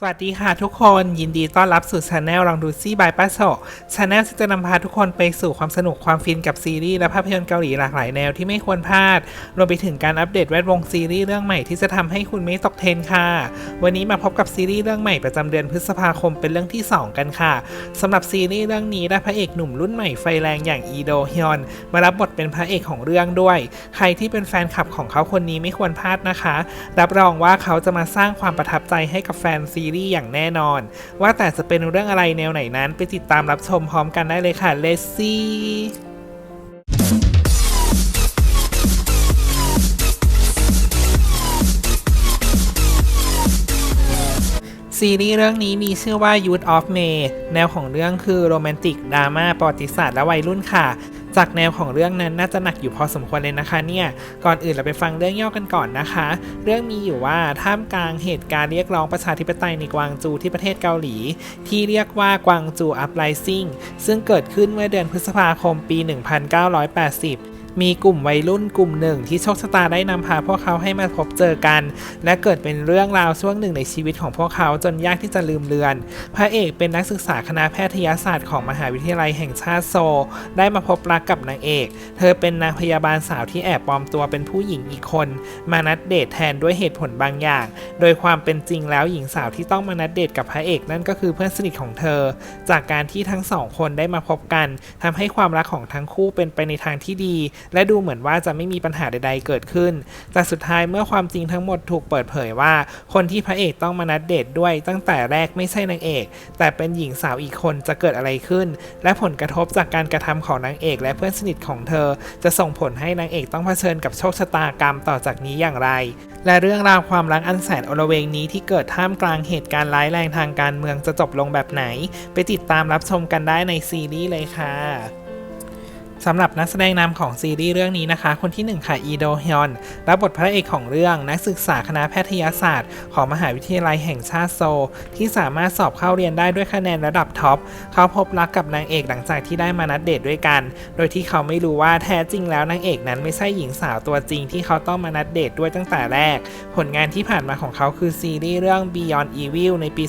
สวัสดีค่ะทุกคนยินดีต้อนรับสู่ช anel ลองดูซี่บายป้าโชช anel ที่จะนำพาทุกคนไปสู่ความสนุกความฟินกับซีรีส์และภาพยนตร์เกาหลีหลากหลายแนวที่ไม่ควรพลาด รวมไปถึงการอัปเดตแวดวงซีรีส์เรื่องใหม่ที่จะทำให้คุณไม่ตกเทรนค่ะ วันนี้มาพบกับซีรีส์เรื่องใหม่ประจำเดือนพฤษภาคมเป็นเรื่องที่ 2 กันค่ะสำหรับซีรีส์เรื่องนี้ได้พระเอกหนุ่มรุ่นใหม่ไฟแรงอย่างอีโดฮยอนมารับบทเป็นพระเอกของเรื่องด้วย ใครที่เป็นแฟนคลับของเขาคนนี้ไม่ควรพลาดนะคะ รับรองว่าเขาจะมาสร้างความประทับใจให้กับแฟนซีรีส์อย่างแน่นอน ว่าแต่จะเป็นเรื่องอะไรแนวไหนนั้น ไปติดตามรับชมพร้อมกันได้เลยค่ะเลซี่ซีรีส์เรื่องนี้มีชื่อว่า Youth of May แนวของเรื่องคือโรแมนติกดราม่าประวัติศาสตร์และวัยรุ่นค่ะ จากแนวของเรื่องนั้นน่าจะหนักอยู่พอสมควรเลยนะคะเนี่ย ก่อนอื่นเราไปฟังเรื่องย่อกันก่อนนะคะ เรื่องมีอยู่ว่าท่ามกลางเหตุการณ์เรียกร้องประชาธิปไตยในกวางจูที่ประเทศเกาหลี ที่เรียกว่ากวางจูอัพไลซิ่งซึ่งเกิดขึ้นเมื่อเดือนพฤษภาคมปี 1980 มีกลุ่มวัยรุ่นกลุ่มหนึ่ง ที่โชคชะตาได้นำพาพวกเขาให้มาพบเจอกัน และเกิดเป็นเรื่องราวช่วงหนึ่งในชีวิตของพวกเขาจนยากที่จะลืมเลือน พระเอกเป็นนักศึกษาคณะแพทยศาสตร์ของมหาวิทยาลัยแห่งชาติโซลได้มาพบรักกับนางเอก เธอเป็นนางพยาบาลสาวที่แอบปลอมตัวเป็นผู้หญิงอีกคน มานัดเดทแทนด้วยเหตุผลบางอย่าง โดยความเป็นจริงแล้วหญิงสาวที่ต้องมานัดเดทกับพระเอกนั่นก็คือเพื่อนสนิทของเธอ จากการที่ทั้งสองคนได้มาพบกันทำให้ความรักของทั้งคู่เป็นไปในทางที่ดีและดูเหมือนว่าจะไม่มีปัญหาใด ๆ เกิดขึ้น แต่สุดท้ายเมื่อความจริงทั้งหมดถูกเปิดเผยว่า คนที่พระเอกต้องมานัดเดทด้วยตั้งแต่แรกไม่ใช่นางเอก แต่เป็นหญิงสาวอีกคนจะเกิดอะไรขึ้น และผลกระทบจากการกระทำของนางเอกและเพื่อนสนิทของเธอ จะส่งผลให้นางเอกต้องเผชิญกับโชคชะตากรรมต่อจากนี้อย่างไร และเรื่องราวความรักอันแสนอลเวงนี้ที่เกิดท่ามกลางเหตุการณ์ร้ายแรงทางการเมืองจะจบลงแบบไหน ไปติดตามรับชมกันได้ในซีรีส์เลยค่ะ สำหรับนักแสดงนำของซีรีส์เรื่องนี้นะคะ คนที่ 1 ค่ะ อีโดฮยอน รับบทพระเอกของเรื่องนักศึกษาคณะแพทยศาสตร์ ของมหาวิทยาลัยแห่งชาติโซ ที่สามารถสอบเข้าเรียนได้ด้วยคะแนนระดับท็อป เขาพบรักกับนางเอกหลังจากที่ได้มานัดเดทด้วยกัน โดยที่เขาไม่รู้ว่าแท้จริงแล้วนางเอกนั้นไม่ใช่หญิงสาวตัวจริงที่เขาต้องมานัดเดทด้วยตั้งแต่แรก ผลงานที่ผ่านมาของเขาคือซีรีส์เรื่อง Beyond Evil ในปี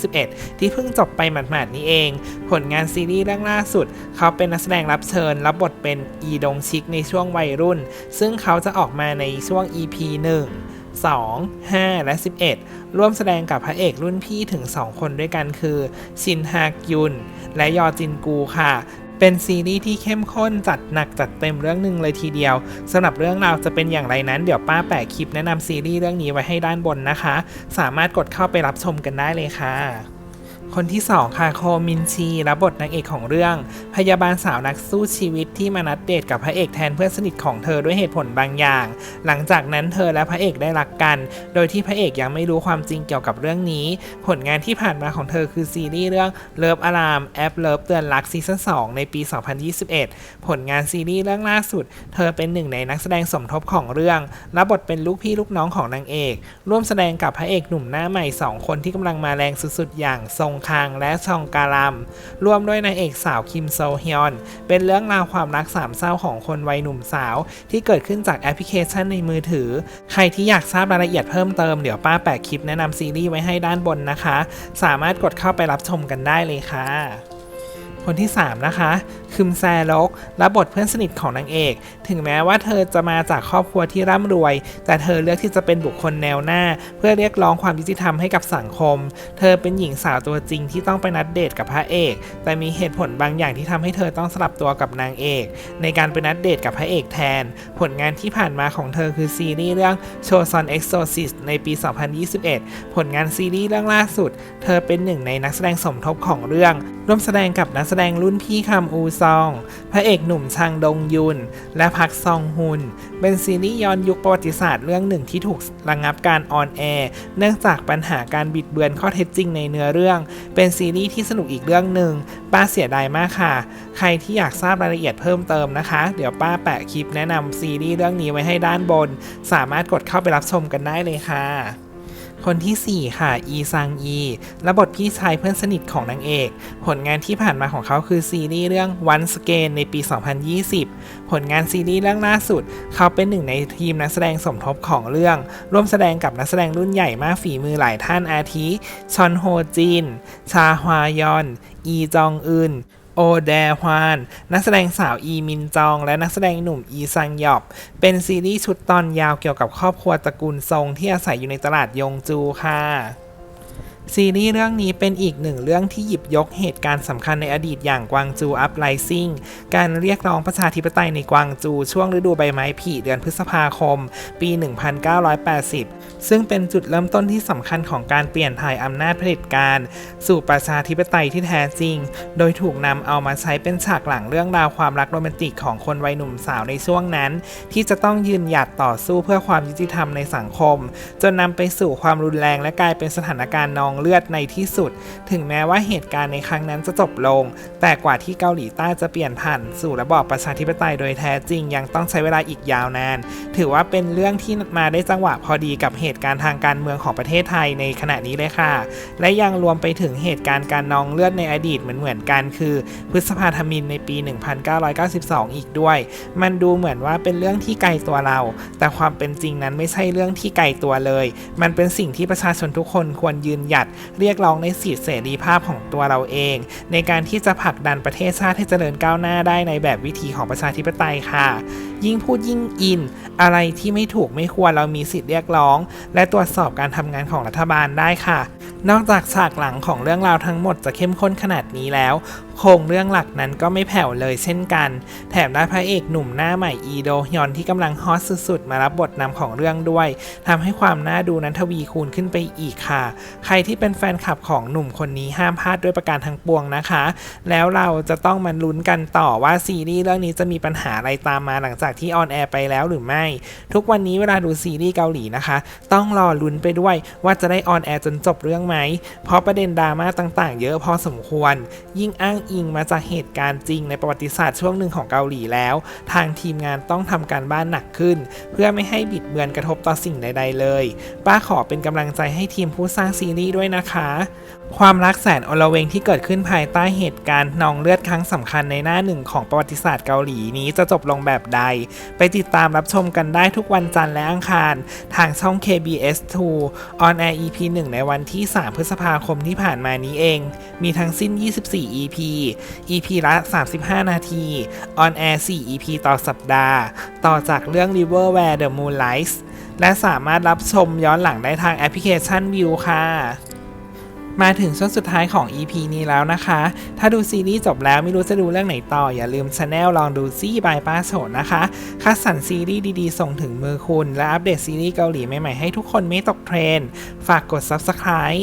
2021 ที่เพิ่งจบไปหมาดๆนี้เอง ผลงานซีรีส์เรื่องล่าสุด เขาเป็นนักแสดงรับเชิญรับบทเป็นอีดงชิกในช่วงวัยรุ่น ซึ่งเขาจะออกมาในช่วง EP 1 2 5 และ 11 ร่วมแสดงกับพระเอกรุ่นพี่ถึง 2 คนด้วยกันคือ ชินฮากยุน และยอจินกูค่ะ เป็นซีรีส์ที่เข้มข้นจัดหนักจัดเต็มเรื่องหนึ่งเลยทีเดียวสำหรับเรื่องราวจะเป็นอย่างไรนั้นเดี๋ยวป้าแปะคลิปแนะนำซีรีส์เรื่องนี้ไว้ให้ด้านบนนะคะ สามารถกดเข้าไปรับชมกันได้เลยค่ะ คนที่2ค่ะโคมินชีรับบทนางเอกของเรื่อง พยาบาลสาวนักสู้ชีวิตที่มานัดเดทกับพระเอกแทนเพื่อนสนิทของเธอด้วยเหตุผลบางอย่าง หลังจากนั้นเธอและพระเอกได้รักกัน โดยที่พระเอกยังไม่รู้ความจริงเกี่ยวกับเรื่องนี้ ผลงานที่ผ่านมาของเธอคือซีรีส์เรื่องเลิฟอารามแอปเลิฟเตือนรักซีซั่น2ในปี 2021 ผลงานซีรีส์เรื่องล่าสุด เธอเป็นหนึ่งในนักแสดงสมทบของเรื่องรับบทเป็นลูกพี่ลูกน้องของนางเอก ร่วมแสดงกับพระเอกหนุ่มหน้าใหม่สองคนที่กำลังมาแรงสุดๆอย่างซงคังและซองการัมร่วมด้วยนางเอกสาวคิมโซฮยอน เป็นเรื่องราวความรักสามเศร้าของคนวัยหนุ่มสาว ที่เกิดขึ้นจากแอปพลิเคชันในมือถือ ใครที่อยากทราบรายละเอียดเพิ่มเติมเดี๋ยวป้าแปะคลิปแนะนำซีรีส์ไว้ให้ด้านบนนะคะ สามารถกดเข้าไปรับชมกันได้เลยค่ะ คนที่ 3 นะคะ คึมแซลกรับบทเพื่อนสนิทของนางเอก ถึงแม้ว่าเธอจะมาจากครอบครัวที่ร่ำรวย แต่เธอเลือกที่จะเป็นบุคคลแนวหน้า เพื่อเรียกร้องความยุติธรรมให้กับสังคม เธอเป็นหญิงสาวตัวจริงที่ต้องไปนัดเดทกับพระเอก แต่มีเหตุผลบางอย่างที่ทำให้เธอต้องสลับตัวกับนางเอก ในการไปนัดเดทกับพระเอกแทน ผลงานที่ผ่านมาของเธอคือซีรีส์เรื่อง c h o s o n Exorcist ในปี 2021 ผลงานซีรีส์เรื่องล่าสุด เธอเป็นหนึ่งในนักแสดงสมทบของเรื่อง ร่วมแสดงกับนักแสดงรุ่นพี่คัมอูซอง พระเอกหนุ่มชางดงยุน และพักซองฮุน เป็นซีรีส์ย้อนยุคประวัติศาสตร์เรื่องหนึ่งที่ถูกระงงับการออนแอร์เนื่องจากปัญหาการบิดเบือนข้อเท็จจริงในเนื้อเรื่อง เป็นซีรีส์ที่สนุกอีกเรื่องหนึ่งป้าเสียดายมากค่ะ ใครที่อยากทราบรายละเอียดเพิ่มเติมนะคะ เดี๋ยวป้าแปะคลิปแนะนำซีรีส์เรื่องนี้ไว้ให้ด้านบน สามารถกดเข้าไปรับชมกันได้เลยค่ะ คนทีสี่ 4 ค่ะ อีซังอีและบทพี่ชายเพื่อนสนิทของนางเอก ผลงานที่ผ่านมาของเขาคือซีรีส์เรื่อง Once Again ในปี 2020 ผลงานซีรีส์เรื่องล่าสุด เขาเป็นหนึ่งในทีมนักแสดงสมทบของเรื่อง ร่วมแสดงกับนักแสดงรุ่นใหญ่มากฝีมือหลายท่านอาทิ ชอนโฮจิน ชาฮวายอน อีจองอึน โอแดฮวาน นักแสดงสาวอีมินจอง และนักแสดงหนุ่มอีซังหยอบ เป็นซีรีส์ชุดตอนยาวเกี่ยวกับครอบครัวตระกูลซงที่อาศัยอยู่ในตลาดยงจูค่ะ ซีรีส์เรื่องนี้เป็นอีกหนึ่งเรื่องที่หยิบยกเหตุการณ์สำคัญในอดีตอย่างกวางจูอัพไ i ซิ่งการเรียกร้องประชาธิปไตยในกวางจูช่วงฤดูใบไม้ผลิเดือนพฤษภาคม ปี 1980 ซึ่งเป็นจุดเริ่มต้นที่สำคัญของการเปลี่ยนถ่ายอำนาจเผด็จการ สู่ประชาธิปไตยที่แท้จริง โดยถูกนำเอามาใช้เป็นฉากหลังเรื่องราวความรักโรแมนติกของคนวัยหนุ่มสาวในช่วงนั้น ที่จะต้องยืนหยัดต่อสู้เพื่อความยุติธรรมในสังคม จนนำไปสู่ความรุนแรงและกลายเป็นสถานการณ์นององเลือดในที่สุด ถึงแม้ว่าเหตุการณ์ในครั้งนั้นจะจบลง แต่กว่าที่เกาหลีใต้จะเปลี่ยนผ่านสู่ระบอบประชาธิปไตยโดยแท้จริงยังต้องใช้เวลาอีกยาวนาน ถือว่าเป็นเรื่องที่มาได้จังหวะพอดีกับเหตุการณ์ทางการเมืองของประเทศไทยในขณะนี้เลยค่ะ และยังรวมไปถึงเหตุการณ์การนองเลือดในอดีตเหมือนเหมือนกัน คือ พฤษภาธมินในปี 1992 อีกด้วย มันดูเหมือนว่าเป็นเรื่องที่ไกลตัวเรา แต่ความเป็นจริงนั้นไม่ใช่เรื่องที่ไกลตัวเลย มันเป็นสิ่งที่ประชาชนทุกคนควรยืนหยัดเรียกร้องในสิทธิเสรีภาพของตัวเราเอง ในการที่จะผลักดันประเทศชาติให้เจริญก้าวหน้าได้ในแบบวิธีของประชาธิปไตยค่ะ ยิ่งพูดยิ่งอิน อะไรที่ไม่ถูกไม่ควรเรามีสิทธิเรียกร้อง และตรวจสอบการทำงานของรัฐบาลได้ค่ะ นอกจากฉากหลังของเรื่องราวทั้งหมดจะเข้มข้นขนาดนี้แล้ว โครงเรื่องหลักนั้นก็ไม่แผ่วเลยเช่นกัน แถมได้พระเอกหนุ่มหน้าใหม่อีโดฮยอนที่กำลังฮอตสุดๆ มารับบทนำของเรื่องด้วยทำให้ความน่าดูนั้นทวีคูณขึ้นไปอีกค่ะ ใครที่เป็นแฟนคลับของหนุ่มคนนี้ห้ามพลาดด้วยประการทั้งปวงนะคะ แล้วเราจะต้องมาลุ้นกันต่อว่าซีรีส์เรื่องนี้จะมีปัญหาอะไรตามมาหลังจากที่ออนแอร์ไปแล้วหรือไม่ ทุกวันนี้เวลาดูซีรีส์เกาหลีนะคะ ต้องรอลุ้นไปด้วยว่าจะได้ออนแอร์จนจบเรื่องไหม เพราะประเด็นดราม่าต่างๆ เยอะพอสมควร ยิ่งอ้างอิงมาจากเหตุการณ์จริงในประวัติศาสตร์ช่วงหนึ่งของเกาหลีแล้ว ทางทีมงานต้องทำการบ้านหนักขึ้น เพื่อไม่ให้บิดเบือนกระทบต่อสิ่งใด ๆ เลย ป้าขอเป็นกำลังใจให้ทีมผู้สร้างซีรีส์ด้วยนะคะ ความรักแสนอลเวงที่เกิดขึ้นภายใต้เหตุการณ์นองเลือดครั้งสำคัญในหน้าหนึ่งของประวัติศาสตร์เกาหลีนี้จะจบลงแบบใด ไปติดตามรับชมกันได้ทุกวันจันทร์และอังคาร ทางช่อง KBS 2 on air EP 1 ในวันที่ 3 พฤษภาคมที่ผ่านมานี้เอง มีทั้งสิ้น 24 EP EP ละ 35 นาที on air 4 EP ต่อสัปดาห์ ต่อจากเรื่อง River Where the Moon Lies และสามารถรับชมย้อนหลังได้ทางแอปพลิเคชัน View ค่ะมาถึงช่วงสุดท้ายของ EP นี้แล้วนะคะ ถ้าดูซีรีส์จบแล้วไม่รู้จะดูเรื่องไหนต่อ อย่าลืมช anel ลองดูซี่บายป้าโฉดนะคะคัดสรรซีรีส์ดีๆ ส่งถึงมือคุณ และอัปเดตซีรีส์เกาหลีใหม่ๆให้ทุกคนไม่ตกเทรนด์ฝากกด Subscribe